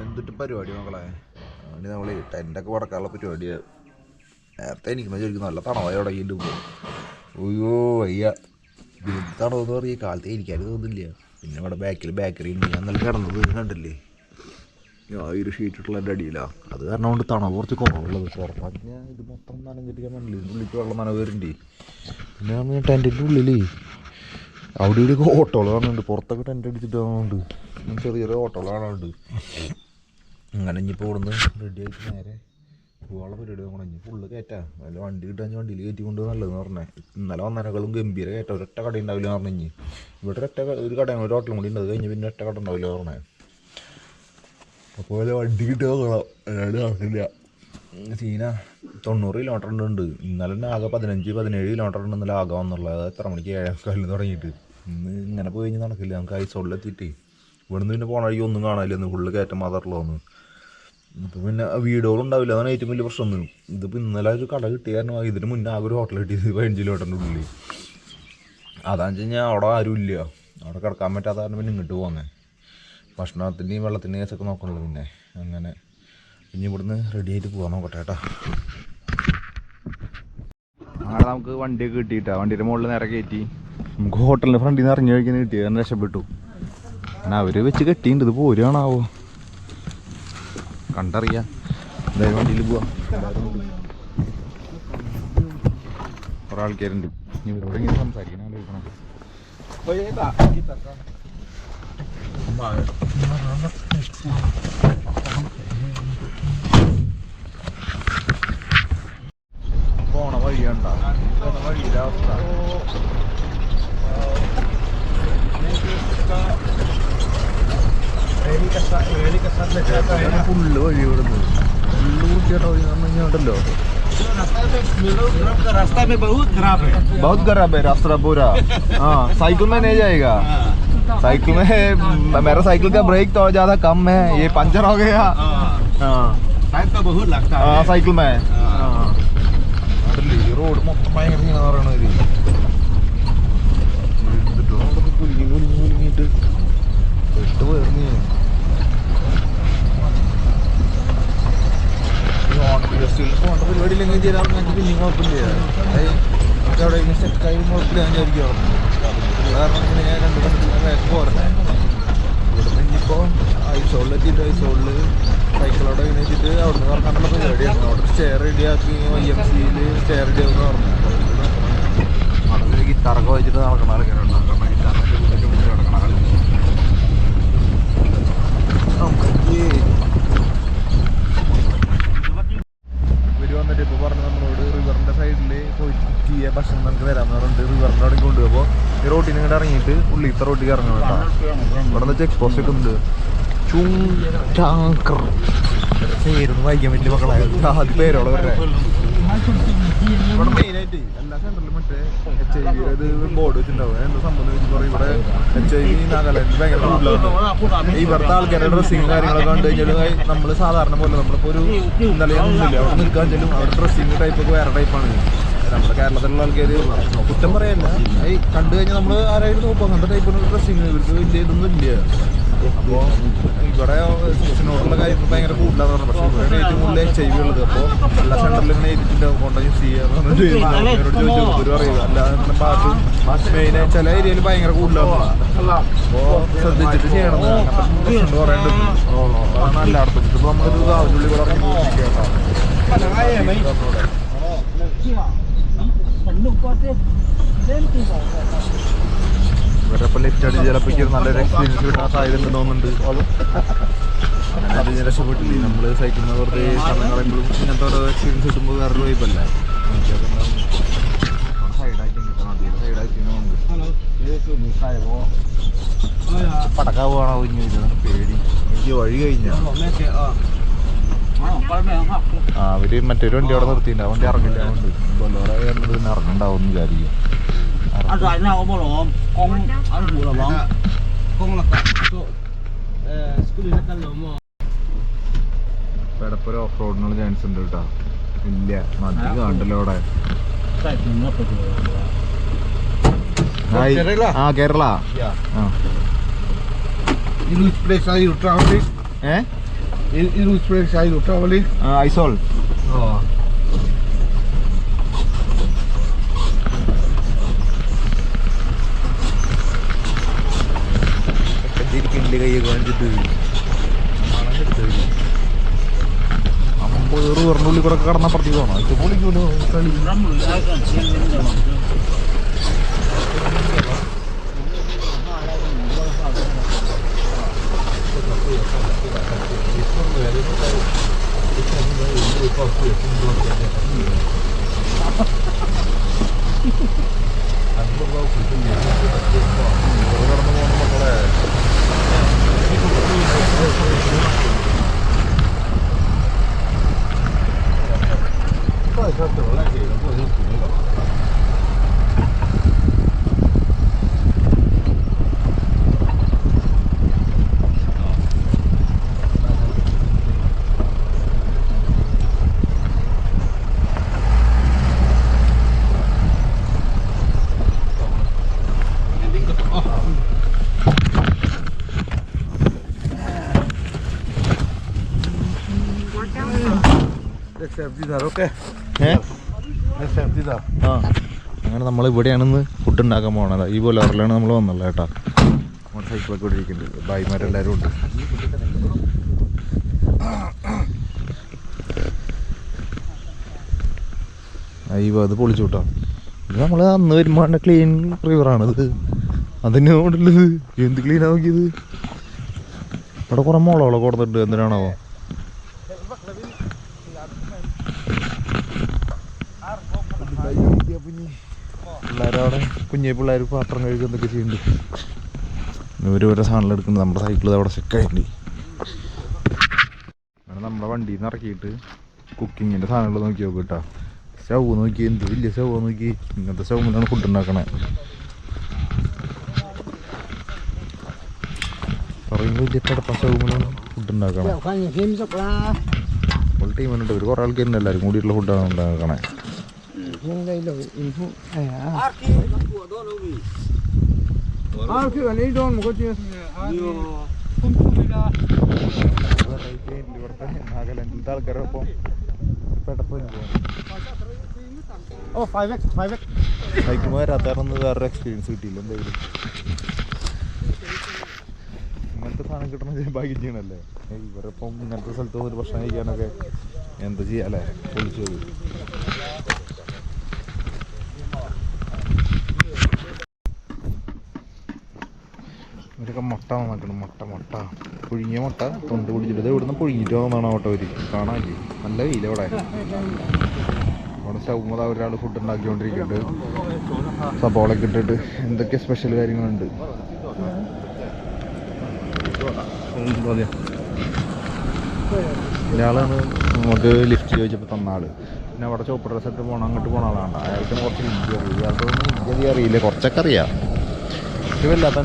എന്തിട്ട് പരിപാടി മക്കളെ? അവന് നമ്മൾ ടെന്റൊക്കെ പടക്കാനുള്ള പരിപാടിയാണ് നേരത്തെ എനിക്ക് ചോദിക്കും നല്ല തണവായി തുടങ്ങിയിട്ട് പോകും അയ്യോ അയ്യ തണവെന്ന് പറഞ്ഞ കാലത്ത് എനിക്കാരും തോന്നില്ല പിന്നെ ഇവിടെ ബാക്കിൽ ബേക്കറി ഉണ്ട്. ഞാൻ നല്ല കിടന്നത് കണ്ടില്ലേ? ആ ഒരു ഷീറ്റിട്ടുള്ള എന്റെ അടിയിലാണ് അത് കാരണം കൊണ്ട് തണവ് കുറച്ച് കുറവുള്ളത്. ഞാൻ ഇത് മൊത്തം നനഞ്ഞിട്ട് ഞാൻ മണ്ണിൽ ഉള്ളിലേക്ക് വെള്ളം നനവ് വരുന്നുണ്ട് പിന്നെ ടെന്റിന്റെ ഉള്ളിൽ അവിടെ ഇവിടെ ഓട്ടോകൾ കാണുന്നുണ്ട്. പുറത്തൊക്കെ ടെന്റ് അടിച്ചിട്ട് കാണുന്നുണ്ട്. ചെറിയ ചെറിയ ഓട്ടോകൾ കാണാനുണ്ട്. അങ്ങനെ ഇനിയിപ്പോൾ ഇവിടുന്ന് റെഡി ആയിട്ട് നേരെ പോകാനുള്ള പരിപാടി നോക്കണം. ഇനി ഫുള്ള് കയറ്റാം അതിൽ വണ്ടി കിട്ടാൻ വണ്ടിയിൽ കയറ്റി കൊണ്ട് നല്ലതെന്ന് പറഞ്ഞേ. ഇന്നലെ വന്നതിനേക്കാളും ഗംഭീര കയറ്റം ഒരൊറ്റ കട ഉണ്ടാവില്ല എന്ന് പറഞ്ഞു കഴിഞ്ഞാൽ ഇവിടെ ഒറ്റ ഒരു കട ഒരു ഹോട്ടലും കൂടി ഉണ്ട്. അത് കഴിഞ്ഞ് പിന്നെ ഒറ്റ കട ഉണ്ടാവില്ല എന്ന് പറഞ്ഞേ. അപ്പോൾ വല്ല വണ്ടി കിട്ടുക നോക്കണം. അല്ലാണ്ട് സീന തൊണ്ണൂറ് കിലോമീറ്റർ ഉണ്ട്. ഇന്നലെ ആകെ പതിനഞ്ച് പതിനേഴ് കിലോമീറ്റർ ഉണ്ട് ഇന്നലെ ആകെ വന്നുള്ളത് അത് എത്ര മണിക്ക് ഏഴേക്കാലിൽ തുടങ്ങിയിട്ട്. ഇന്ന് ഇങ്ങനെ പോയി കഴിഞ്ഞാൽ നടക്കില്ല. നമുക്ക് ഐസോളിലെത്തിയിട്ടേ ഇവിടുന്ന് പിന്നെ പോണ വഴി ഒന്നും കാണാനില്ല ഇന്ന് ഫുള്ള് കയറ്റം മാത്രമല്ലോ ഒന്ന് ഇപ്പം പിന്നെ വീടുകളും ഉണ്ടാവില്ല. അതാണ് ഏറ്റവും വലിയ പ്രശ്നം ഒന്ന് ഇതിപ്പോൾ ഇന്നലെ ഒരു കട കിട്ടിയ കാരണം ഇതിന് മുന്നേ ആകെ ഒരു ഹോട്ടൽ കിട്ടിയത് പതിനഞ്ച് കിലോമീറ്ററിന്റെ ഉള്ളിൽ അതാണെന്ന് വെച്ച് കഴിഞ്ഞാൽ അവിടെ ആരും ഇല്ല. അവിടെ കിടക്കാൻ പറ്റാത്ത കാരണം പിന്നെ ഇങ്ങോട്ട് പോകുന്നത് ഭക്ഷണത്തിന്റെയും വെള്ളത്തിന്റെയും കേസൊക്കെ നോക്കണല്ലോ പിന്നെ. അങ്ങനെ ഇനി ഇവിടുന്ന് റെഡി ആയിട്ട് പോകാൻ നോക്കട്ടെ കേട്ടോ. അങ്ങനെ നമുക്ക് വണ്ടിയൊക്കെ കിട്ടിയിട്ടാ. വണ്ടിയുടെ മുകളിൽ നേരെ കയറ്റി നമുക്ക് ഹോട്ടലിന്റെ ഫ്രണ്ടിൽ നിന്ന് ഇറങ്ങി കഴിക്കാൻ കിട്ടി. അങ്ങനെ രക്ഷപ്പെട്ടു. അങ്ങനെ അവർ വെച്ച് കെട്ടിയിട്ടുണ്ട് ഇത് പോരുകയാണാവോ കണ്ടറിയാം. എന്തായാലും വണ്ടിയിൽ പോവാം. കുറേ ആൾക്കാരുണ്ട്. ഇവരോട് ഇങ്ങനെ സംസാരിക്കാൻ പോണ വഴിയണ്ട. പോണ ഫുള്ള് വഴി ഇവിടുന്ന് ഫുള്ള് വൃത്തിയായിട്ട വഴി എന്ന് പറഞ്ഞു കഴിഞ്ഞാൽ रास्ता में बहुत खराब है बहुत खराब है रास्ता पूरा हाँ साइकिल में नहीं जाएगा साइकिल में मेरा साइकिल का ब्रेक तो ज्यादा कम है ये पंचर हो गया हाँ टाइम तो बहुत लगता ആ है സൈക്കിൾ മേ ഈ റോഡ് മൊത്തം ഭയങ്കര പെട്ട് പോയിരുന്നു ഫെസ്റ്റിവൽ പോകേണ്ട പരിപാടി ഇല്ലെങ്കിൽ ചെയ്യാൻ എനിക്ക് പിന്നെയും കുഴപ്പമില്ല. രണ്ട് കണ്ടിട്ട് വേഗം പോരണേ ഇവിടുന്ന് ഇനിയിപ്പോൾ ഐസോളിലെത്തിയിട്ട് ഐസോളിൽ സൈക്കിളോടെ എണീച്ചിട്ട് അവിടുന്ന് കറക്കാനുള്ള പരിപാടിയാണ് അവിടെ സ്റ്റെയർ റെഡിയാക്കി ഐ എം സിയിൽ സ്റ്റെയർ റെഡിയാക്കുമെന്ന് പറഞ്ഞു. അവിടെ ഗിത്താറൊക്കെ വെച്ചിട്ട് നടക്കണ ആൾക്കാരുണ്ട് ഇവർ വന്നിട്ട് ഇപ്പോൾ പറഞ്ഞു നമ്മളോട് റിവറിന്റെ സൈഡിൽ പോയിട്ട് കുക്ക് ഭക്ഷണം നമുക്ക് തരാമെന്ന് പറഞ്ഞിട്ട് റിവറിന്റെ അവിടെ കൊണ്ടുപോകുമ്പോൾ ഈ റോട്ടിൽ ഇങ്ങോട്ട് ഇറങ്ങിയിട്ട് ഉള്ളിത്തെ റോട്ടിൽ ഇറങ്ങണം കേട്ടോ. ഇവിടെ നിന്ന് ചെക്ക് പോസ്റ്റ് ഒക്കെ ഉണ്ട്. ചൂണ്ടാങ്കർ പേരൊന്നും വായിക്കാൻ പറ്റില്ല മക്കളായ ആദ്യ പേരോടെ ഇവിടെ മെയിനായിട്ട് എല്ലാ സെന്ററിലും മറ്റേ എച്ച് ഐ വി ഇത് ബോർഡ് വെച്ചിട്ടുണ്ടാവും. എന്താ സംഭവം വെച്ചാൽ ഇവിടെ എച്ച് ഐ വി നാഗാലാൻഡ് ഭയങ്കര ഇവിടുത്തെ ആൾക്കാരുടെ ഡ്രസ്സിങ് കാര്യങ്ങളൊക്കെ കണ്ടു കഴിഞ്ഞാൽ നമ്മൾ സാധാരണ പോലെ നമ്മളിപ്പോൾ ഒരു നിന്നില്ല അവിടെ നിൽക്കാൻ ചെല്ലും. അവരുടെ ഡ്രസ്സിങ് ടൈപ്പ് ഒക്കെ വേറെ ടൈപ്പാണ് നമ്മുടെ കേരളത്തിലുള്ള ആൾക്കാർ കുറ്റം പറയല്ല. ഈ കണ്ടു കഴിഞ്ഞാൽ നമ്മൾ ആരായാലും നോക്കും. അങ്ങനത്തെ ടൈപ്പ് ഡ്രസ്സിങ് ഇവർക്ക് വലിയ ഇതൊന്നും ഇല്ല. അപ്പോൾ ഇവിടെ സിക്സിനോടുള്ള കാര്യങ്ങൾ ഭയങ്കര കൂടുതലാണ് പറഞ്ഞത് പക്ഷേ ഇവിടെ ഏറ്റവും കൂടുതൽ എച്ച് ഐ വി ഉള്ളത്. അപ്പോൾ എല്ലാ സെന്ററിലും ഇങ്ങനെ എഴുതിയിട്ട് കോൺടാക്ട് പറഞ്ഞിട്ട് അവരോട് ചോദിച്ചു ഒരു പറയുക അല്ലാതെ ഭാഗത്തും മെയിനായി ചില ഏരിയയിൽ ഭയങ്കര കൂടുതലാണ് അപ്പോൾ ശ്രദ്ധിച്ചിട്ട് ചെയ്യണം. പ്രശ്നം പറയേണ്ടത്. അതാണ് എല്ലായിടത്തും. ഇതിപ്പോൾ നമ്മളൊരു കാവിനുള്ളിൽ ഇവിടെ ഇറങ്ങി പോയിരിക്കുക ഇവരപ്പോൾ ലിഫ്റ്റ് അടിച്ച് ചിലപ്പോൾ നല്ലൊരു എക്സ്പീരിയൻസ് കിട്ടാൻ സാധ്യത തോന്നുന്നുണ്ട്. അതിന് രക്ഷപ്പെട്ടില്ല? നമ്മൾ സൈക്കിളിൽ വെറുതെ സ്ഥലങ്ങളെങ്കിലും ഇങ്ങനത്തെ ഓരോ എക്സ്പീരിയൻസ് കിട്ടുമ്പോൾ വേറൊരു വൈബല്ല പടക്ക പോകണോ ഇനി ഇതാണ് പേടി എനിക്ക് വഴി കഴിഞ്ഞാ അവർ മറ്റൊരു വണ്ടി അവിടെ നിർത്തിയിട്ടുണ്ട്. ആ വണ്ടി ഇറങ്ങില്ല. അതുകൊണ്ട് ബൊലോറ കയറുന്നത് ഇറങ്ങണ്ടാവും വിചാരിക്കും. പെടപ്പൊരു ഓഫ് റോഡിനുള്ള ചാൻസ് ഉണ്ട് കേട്ടോ ഇല്ല മതി കണ്ടല്ലോ കേരള ഐസോൾ in കൈ place are you traveling? Aizawl Oh. ഇരിക്കണില്ലേ കൈയൊക്കെ കാണിച്ചിട്ട് അമ്പത് പറഞ്ഞുള്ളിൽ കൂടെ കടന്ന പ്രതി പോകണം ഇത് പൊളിക്കൂലോ കളി കടന്നു അങ്ങനെ നമ്മൾ ഇവിടെയാണെന്ന് ഫുഡ് ഉണ്ടാക്കാൻ പോകണത് ഈ പോലെ അവരിലാണ് നമ്മൾ വന്നുള്ളത് കേട്ടോ. നമ്മുടെ സൈക്കിളൊക്കെ ഇവിടെ ഇരിക്കുന്നുണ്ട്. ഭായിമാരെല്ലാവരും ഉണ്ട്. അയ്യോ അത് പൊളിച്ചു കിട്ടാം. ഇത് നമ്മൾ അന്ന് വരുമ്പോൾ ക്ലീൻ റിവറാണ് ഇത്. അതിനോടുള്ളത് എന്ത് ക്ലീൻ ആക്കിയത് ഇവിടെ കുറെ മുളകളൊക്കെ കൊടുത്തിട്ടുണ്ട്. എന്തിനാണാവോ? പിള്ളേരവിടെ കുഞ്ഞേ പിള്ളേർ പാത്രം കഴുകുന്നൊക്കെ ചെയ്യുന്നുണ്ട്. ഇവർ ഓരോ സാധനങ്ങൾ എടുക്കുന്നത് നമ്മുടെ സൈക്കിൾ അവിടെ സെക്കായിട്ട് അങ്ങനെ നമ്മുടെ വണ്ടിയിൽ നിന്ന് ഇറക്കിയിട്ട് കുക്കിങ്ങിന്റെ സാധനങ്ങൾ നോക്കി നോക്കും കേട്ടോ സ്റ്റൗ നോക്കി എന്ത് വലിയ സ്റ്റൗ നോക്കി. ഇങ്ങനത്തെ സ്റ്റൗമിലാണ് ഫുഡ് ഉണ്ടാക്കണേ. പറയുമ്പോൾ വലിയ കിടപ്പ സ്റ്റൗമിലാണ് ഫുഡ് ഉണ്ടാക്കണം. ഫുൾ ടീമിനുണ്ട് ഒരു കുറേ ആൾക്കാരുണ്ട് എല്ലാവരും കൂടിയിട്ടുള്ള ഫുഡാണ് ഉണ്ടാക്കണേ. Yang đây là info. Ai à? Ah, cái này don một cái Yo. ഇവിടുത്തെ നാഗാലാൻഡിലത്തെ ആൾക്കാരൊപ്പം പെട്ടപ്പോൾ 5x, 5x. സൈക്കിൾ വരാത്താറൊന്നും വേറൊരു എക്സ്പീരിയൻസ് കിട്ടിയില്ല എന്തായാലും ഇങ്ങനത്തെ സാധനം കിട്ടണ ഭാഗ്യം ചെയ്യണല്ലേ ഇവരൊപ്പം ഇങ്ങനത്തെ സ്ഥലത്ത് ഒരു ഭക്ഷണം കഴിക്കാനൊക്കെ എന്താ ചെയ്യാല്ലേ പൊളിച്ചു ഇവരൊക്കെ മുട്ട നന്നാക്കണം മുട്ട മുട്ട. പുഴുങ്ങിയ മുട്ട തൊണ്ട് പിടിച്ചിട്ട് ഇത് ഇവിടുന്ന് പുഴുങ്ങിയിട്ട് വന്നതാണ് ഓട്ടോ വരി കാണാനില്ലേ? നല്ല വെയില ഇവിടെ അവിടെ സ്റ്റൗമത ഒരാൾ ഫുഡ് ഉണ്ടാക്കിക്കൊണ്ടിരിക്കുന്നുണ്ട്. സബോളൊക്കെ ഇട്ടിട്ട് എന്തൊക്കെ സ്പെഷ്യൽ കാര്യങ്ങളുണ്ട്? ഇയാളാണ് നമുക്ക് ലിഫ്റ്റ് ചോദിച്ചപ്പോൾ തന്ന ആൾ. പിന്നെ അവിടെ ചോപ്പ് ഇട്ട് പോകണം അങ്ങോട്ട് പോകണ ആളാണ്. അയാൾക്ക് കുറച്ച് ഹിന്ദി അറിയില്ല അയാൾക്ക് ഹിന്ദി അറിയില്ല. കുറച്ചൊക്കെ അറിയാം. ഇത് വല്ലാത്ത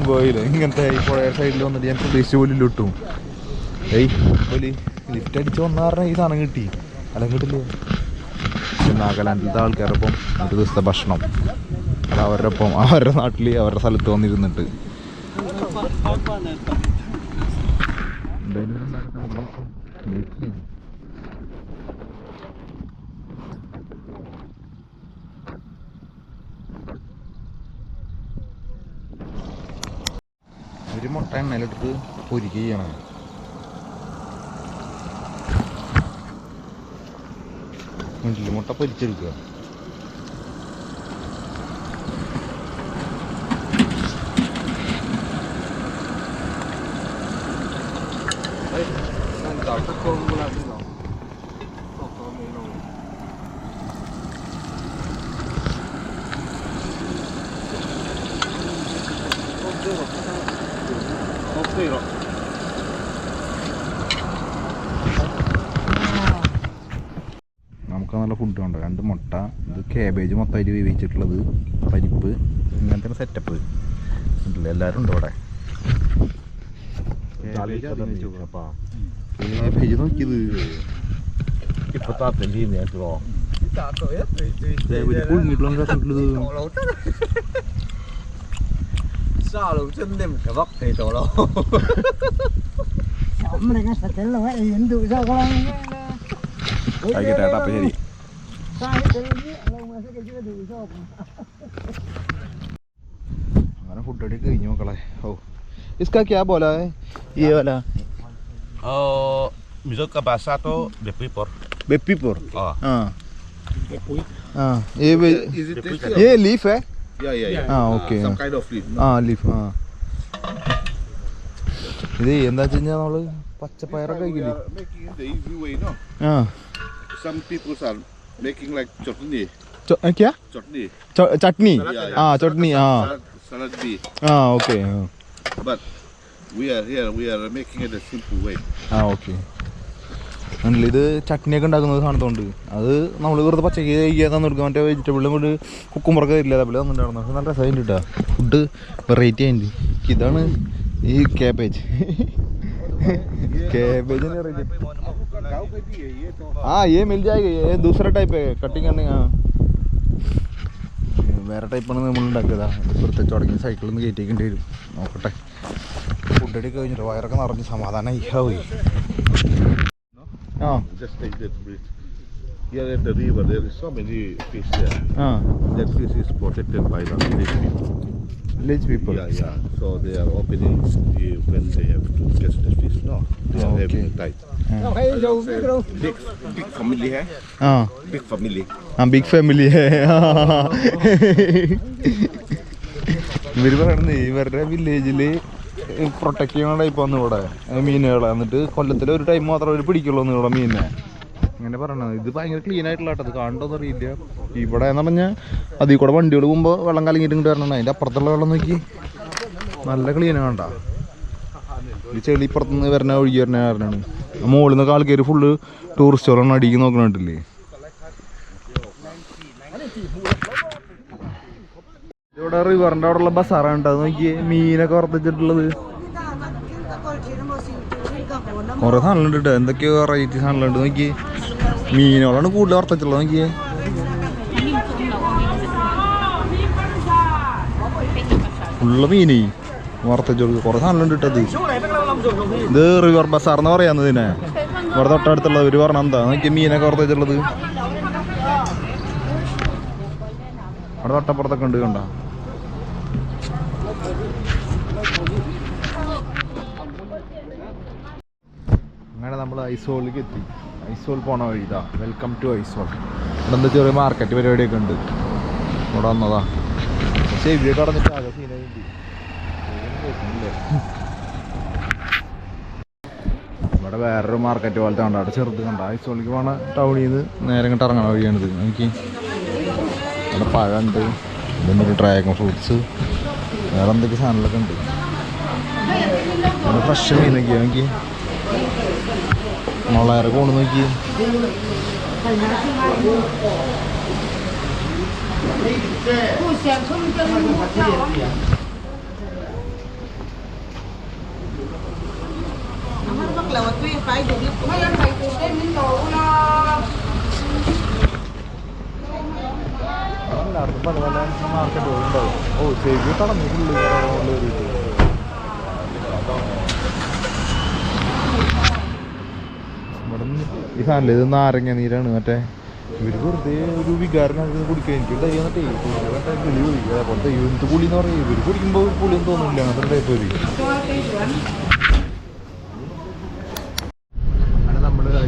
ഇങ്ങനത്തെ ഈ പുഴ സൈഡിൽ വന്നിട്ട് ഞാൻ പ്രതീക്ഷിച്ച പോലും കിട്ടും ഏയ് പോലി ലിഫ്റ്റ് അടിച്ച് വന്ന കാരണം ഈ സാധനം കിട്ടി. അല്ല കിട്ടില്ലേ. നാഗാലാൻഡിലത്തെ ആൾക്കാരൊപ്പം ഒരു ദിവസത്തെ ഭക്ഷണം. അത് അവരുടെ ഒപ്പം അവരുടെ നാട്ടിൽ അവരുടെ സ്ഥലത്ത് വന്നിരുന്നിട്ട്. എന്തായാലും മുട്ട എണ്ണയിലെടുത്ത് പൊരിക്കുക ചെയ്യണം മുണ്ടിൽ മുട്ട പൊരിച്ചെടുക്കുക. നമുക്ക് നല്ല ഫുഡ് ഉണ്ട് രണ്ട് മുട്ട ഇത് കാബേജ് മൊത്തമായിട്ട് വേവിച്ചിട്ടുള്ളത് പരിപ്പ് ഇങ്ങനത്തെ സെറ്റപ്പ് ഉണ്ടല്ലോ? എല്ലാവരും ഉണ്ട് അവിടെ? കേബേജ് നോക്കിയത്. ഇപ്പൊ താത്തന്റെ കേട്ടോ induk sekarang ini. ആയിക്കോട്ടെ ഏട്ടാ അപ്പം ശരി Saya ini kalau masuk ke juga di shop. അങ്ങനെ ഫുഡ് അടി കഴിഞ്ഞു മക്കളെ ഓ ഇസ്കാ ക്യാ ബോലാ ഹൈ ये वाला Oh, miso ka basa to de pipor. बेप्पीपुर Oh. हाँ हाँ ये वे- Is it tasty? ये लीफ है Ah, of leaf. ആ ലീഫ് ആ ഇത് എന്താ വെച്ച് കഴിഞ്ഞാൽ നമ്മൾ പച്ചപ്പയറൊക്കെ കഴിക്കില്ലേ ആ Some people are making like chutney. ചൊ- ഏ, Chutney. ചൊ- ചട്നി ആ ചട്നി ആ. ആ okay But we are here, we are making it a simple way. ആ ഓക്കെ ആണല്ലേ ഇത് ചട്നിയൊക്കെ ഉണ്ടാക്കുന്നത് കാണുന്നുണ്ട് അത് നമ്മൾ വെറുതെ പച്ചക്ക് കഴിക്കാൻ തന്നെ കൊടുക്കുക മറ്റേ വെജിറ്റബിളും കൂടി കുക്കുമ്പറൊക്കെ ഇല്ല അതേപോലെ തന്നിട്ടുണ്ടായിരുന്നു പക്ഷെ നല്ല രസമായിട്ട് കേട്ടോ ഫുഡ് വെറൈറ്റി ആയിട്ട് ഇതാണ് ഈ കാബേജ് कैबेज नहीं रही गाँव का भी है ये तो हाँ ये मिल जाएगा ये दूसरा टाइप है कटिंग करने हाँ വേറെ ടൈപ്പാണ് നമ്മൾ ഉണ്ടാക്കിയതാ പ്രത്യേകിച്ച് തുടങ്ങി സൈക്കിളിൽ നിന്ന് കയറ്റിക്കേണ്ടി വരും നോക്കട്ടെ ഫുഡ് അടി കഴിഞ്ഞിട്ട് വയറൊക്കെ നിറഞ്ഞ് സമാധാനം പോയി ആ just take that bridge. Here at the river, there is so many fish there. ആ That fish is protected by the village people. Village people Yeah, yeah. So they are opening the, when they have to catch the fish. No, they are Okay. having tight. Big, big family, eh? ആ Big family. ആ big family ഇവര് പറയുന്നത് ഇവരുടെ വില്ലേജില് protect ചെയ്യണ വന്നു ഇവിടെ. മീനുകളെ. എന്നിട്ട് കൊല്ലത്തിൽ ഒരു ടൈം മാത്രം അവർ പിടിക്കുള്ളൂ ഇവിടെ മീനിനെ. അങ്ങനെ പറയണത്. ഇത് ഭയങ്കര ക്ലീൻ ആയിട്ടുള്ള കേട്ടോ കാണണ്ടോന്ന് അറിയില്ല. ഇവിടെ എന്ന് പറഞ്ഞാൽ അതിൽ കൂടെ വണ്ടികൾ പോകുമ്പോൾ വെള്ളം കലങ്ങിയിട്ട് ഇങ്ങോട്ട് വരണം അതിന്റെ അപ്പുറത്തുള്ള വെള്ളം നോക്കി. നല്ല ക്ലീൻ കണ്ട ഈ ചെളി വരണ ഒഴുകി വരണ കാരണമാണ്. മുകളിൽ നിന്നൊക്കെ ആൾക്കാർ ഫുള്ള് ടൂറിസ്റ്റുകളാണ് അടിക്ക് നോക്കണിട്ടില്ലേ ഇവിടെ റിവറിന്റെ അവിടെ ഉള്ള ബസാറാണ് കേട്ടോ. അത് നോക്കിയേ മീനൊക്കെ വർദ്ധിച്ചിട്ടുള്ളത്. കുറെ സാധനങ്ങളുണ്ട് കേട്ടോ. എന്തൊക്കെയോ വെറൈറ്റി സാധനങ്ങളുണ്ട് നോക്കിയേ മീനുകളാണ് കൂടുതൽ വറുത്തിട്ടുള്ളത് നോക്കിയേ. ഫുള്ള് മീനേ വറുത്തിട്ടുള്ളത് കുറെ സാധനങ്ങളുണ്ട് കേട്ടത് ഇത്. റിവർ ബസാർ എന്ന് പറയാന്ന് ഇതിനെ? ഇവിടെ തൊട്ടടുത്തുള്ളത് ഒരു പറഞ്ഞ എന്താ? നോക്കിയ മീനൊക്കെ വറുത്തിട്ടുള്ളത് അവിടെ തൊട്ടപ്പുറത്തൊക്കെ ഉണ്ട് കണ്ടോ അങ്ങനെ നമ്മൾ ഐസോളിലേക്ക് എത്തി. ഐസോൾ പോണ വഴിതാ വെൽക്കം ടു ഐസോൾ. ഇവിടെ എന്താ ചെറിയ മാർക്കറ്റ് പരിപാടിയൊക്കെ ഉണ്ട്. ഇവിടെ വന്നതാ. പക്ഷേ ഇവിടെ കടന്നിട്ട് ആകെ സീനായിട്ട് ഇവിടെ വേറൊരു മാർക്കറ്റ് പോലത്തെ കണ്ട. അവിടെ ചെറുത് കണ്ട. ഐസോളിലേക്ക് പോണ ടൗണിൽ നിന്ന് നേരെ ഇങ്ങോട്ട് ഇറങ്ങണ വഴിയാണിത് എനിക്ക് അവിടെ പഴമുണ്ട് ഇതൊന്നൊരു ഡ്രാഗൺ ഫ്രൂട്ട്സ് വേറെ എന്തൊക്കെ സാധനങ്ങളൊക്കെ ഉണ്ട്. ഫ്രഷ് മീനൊക്കെയാണെങ്കിൽ നോക്കിയാ. നോക്കി മുളയറെ കൊണ്ട് നോക്കി. ഓ ചെവി കടന്നു ഇവിടെ ഈ സാധനം ഇത് നാരങ്ങ നീരാണ് മറ്റേ ഇവർ വെറുതെ ഒരു വികാരം കുടിക്കാൻ എനിക്ക് ഡൈ വന്നിട്ടേ പുളി പുളി എന്ന് പറയും. ഇവർ കുടിക്കുമ്പോൾ പുളിയൊന്നും തോന്നില്ല അങ്ങനത്തെ ടൈപ്പ് വരും അങ്ങനെ നമ്മൾ ഒരു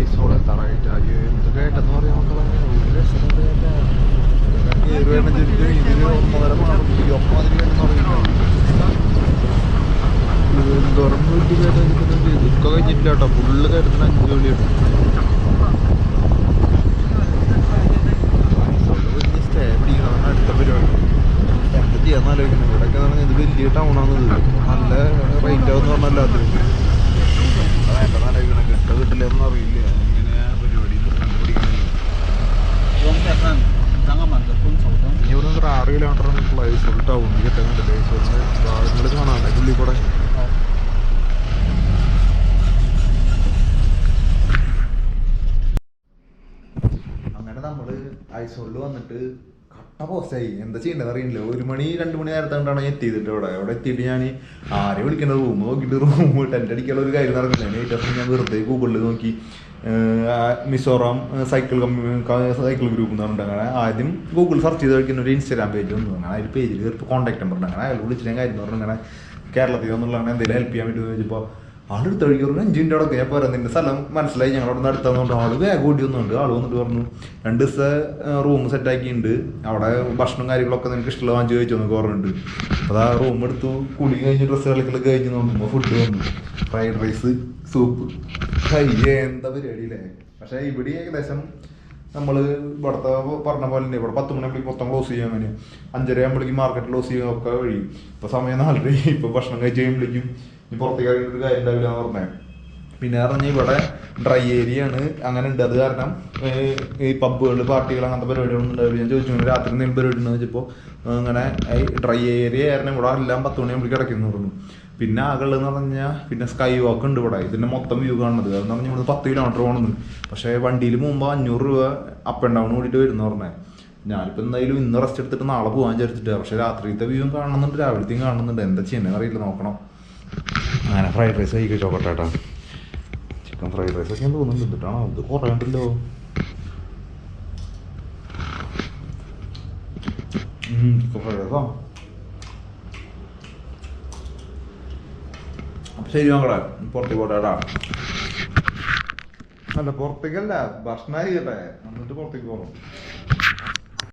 കേട്ടോ ഫുള്ള് കേട്ടത്തിന് അഞ്ച് മണിയാണ് സ്റ്റേ പിടിക്കണം അടുത്ത പരിപാടി? എന്ത് ചെയ്യാന്ന് ആലോചിക്കണം ഇവിടെയൊക്കെ എന്ന് പറഞ്ഞാൽ ഇത് വലിയ ടൗണാണ് ഇത് നല്ല റേറ്റ് ആവുന്ന പറഞ്ഞാൽ എല്ലാത്തിനും. വേണ്ടെന്ന് ആലോചിക്കണം കിട്ട കിട്ടില്ലെന്ന് അറിയില്ല. എങ്ങനെയാ പരിപാടി. ഇനി ഇവിടെ ഒരു ആറ് കിലോമീറ്റർ പ്ലേസ് ടൗണിൽ കിട്ടുന്നുണ്ട് ഭാഗങ്ങൾ കാണാതെ ഉള്ളിൽ കൂടെ ഐസോളിൽ വന്നിട്ട് കട്ട പോസ്റ്റായി എന്താ ചെയ്യേണ്ടത് അറിയില്ല. ഒരു മണി രണ്ട് മണി നേരത്തെ കൊണ്ടാണ് ഞാൻ എത്തിയിട്ട് ഇവിടെ. അവിടെ എത്തിയിട്ട് ഞാൻ ആരെ വിളിക്കേണ്ട റൂം നോക്കിയിട്ട് റൂം ടെന്റ് അടിക്കാനുള്ള ഒരു കാര്യം നടക്കുന്നില്ല ഏറ്റവും ഞാൻ വെറുതെ ഗൂഗിളിൽ നോക്കി. ആ മിസോറാം സൈക്കിൾ സൈക്കിൾ ഗ്രൂപ്പ് എന്ന് പറഞ്ഞിട്ട് അങ്ങനെ ആദ്യം ഗൂഗിൾ സെർച്ച് ചെയ്ത് കഴിക്കുന്ന ഒരു ഇൻസ്റ്റാഗ്രാം പേജ് വന്നു. അങ്ങനെ അതിൽ പേജിൽ കയറി കോൺടാക്ട് നമ്പർ അങ്ങനെ അയാൾ വിളിച്ചിട്ട് ഞാൻ കാര്യം പറഞ്ഞു. അങ്ങനെ കേരളത്തിൽ നിന്നുള്ള എന്തെങ്കിലും ഹെൽപ്പ് ചെയ്യാൻ വേണ്ടി ചോദിച്ചപ്പോൾ ആളെടുത്ത് കഴിക്കും അഞ്ചിന്റെ അവിടെ ഞാൻ പറയാം നിന്റെ സ്ഥലം മനസ്സിലായി. ഞങ്ങളവിടെ നിന്ന് അടുത്തതുകൊണ്ട് ആൾ വേഗം ഓടി വന്നുണ്ട് ആൾ വന്നിട്ട് പറഞ്ഞു രണ്ട് ദിവസത്തെ റൂം സെറ്റാക്കിയിട്ടുണ്ട് അവിടെ ഭക്ഷണം കാര്യങ്ങളൊക്കെ നിനക്ക് ഇഷ്ടമുള്ള വാങ്ങിച്ച് കഴിച്ചു എന്നൊക്കെ പറഞ്ഞിട്ടുണ്ട് അപ്പോൾ ആ റൂം എടുത്തു. കുളി കഴിഞ്ഞ് ഡ്രസ്സ് കളിക്കലൊക്കെ കഴിഞ്ഞ് നോക്കുമ്പോൾ ഫുഡ് വന്നു. ഫ്രൈഡ് റൈസ് സൂപ്പ് അയ്യേ എന്താ പരിപാടി അല്ലേ പക്ഷേ ഇവിടെ ഏകദേശം നമ്മൾ ഇവിടുത്തെ പറഞ്ഞ പോലെ തന്നെ ഇവിടെ പത്ത് മണിയാകുമ്പോൾ മൊത്തം ക്ലോസ് ചെയ്യാൻ വേണ്ടി. അഞ്ചര ആകുമ്പോഴേക്കും മാർക്കറ്റ് ക്ലോസ് ചെയ്യാൻ ഒക്കെ കഴിയും ഇപ്പോൾ സമയം നാലര ഇപ്പോൾ ഭക്ഷണം കഴിച്ച് കഴിയുമ്പോഴേക്കും ഇനി പുറത്തേക്ക് ഇറങ്ങിയിട്ട് ഒരു കാര്യം ഉണ്ടാവില്ല എന്ന് പറഞ്ഞേ പിന്നെ പറഞ്ഞാൽ ഇവിടെ ഡ്രൈ ഏരിയ ആണ്. അങ്ങനെ ഉണ്ട്. അത് കാരണം ഈ പബ്ബുകൾ പാർട്ടികൾ അങ്ങനത്തെ പരിപാടികളൊന്നും ഉണ്ടാവില്ല. ഞാൻ ചോദിച്ചു രാത്രി എന്തെങ്കിലും പരിപാടി ഉണ്ടെന്ന് വെച്ചപ്പോൾ അങ്ങനെ ഈ ഡ്രൈ ഏരിയ ആയിരുന്നു. ഇവിടെ എല്ലാം പത്ത് മണിയാകുമ്പോഴേക്കും കിടക്കുന്നു പറഞ്ഞു. പിന്നെ എന്ന് പറഞ്ഞാൽ പിന്നെ സ്കൈ വാക്ക് ഉണ്ട് ഇവിടെ. ഇതിന്റെ മൊത്തം വ്യൂ കാണുന്നത്. അതെന്ന് പറഞ്ഞാൽ ഇവിടെ പത്ത് കിലോമീറ്റർ പോകണമെന്ന് പക്ഷേ വണ്ടിയിൽ മുമ്പ് അഞ്ഞൂറ് രൂപ അപ്പ് ആൻഡ് ഡൗൺ കൂടിയിട്ട് വരുന്നു പറഞ്ഞേ. ഞാനിപ്പോൾ എന്തായാലും ഇന്ന് റെസ്റ്റ് എടുത്തിട്ട് നാളെ പോകാൻ വിചാരിച്ചിട്ട്. പക്ഷേ രാത്രിയിലത്തെ വ്യൂ കാണുന്നുണ്ട്. രാവിലത്തെയും കാണുന്നുണ്ട്. എന്താ ചെയ്യണമെന്ന് അറിയില്ല. നോക്കണം. അങ്ങനെ ഫ്രൈഡ് റൈസ് ചോക്കട്ടെ കേട്ടോ ചിക്കൻ ഫ്രൈഡ് റൈസ് ഒക്കെ തോന്നുന്നുണ്ട് എന്നിട്ടാണോ ഇത് കുറേ ചിക്കൻ ഫ്രൈഡ് റൈസോ ശരി മക്കളെ പുറത്തേക്ക് പോട്ടെടാ അല്ല പുറത്തേക്കല്ല ഭക്ഷണമായി കേട്ടെ എന്നിട്ട് പുറത്തേക്ക് പോകണം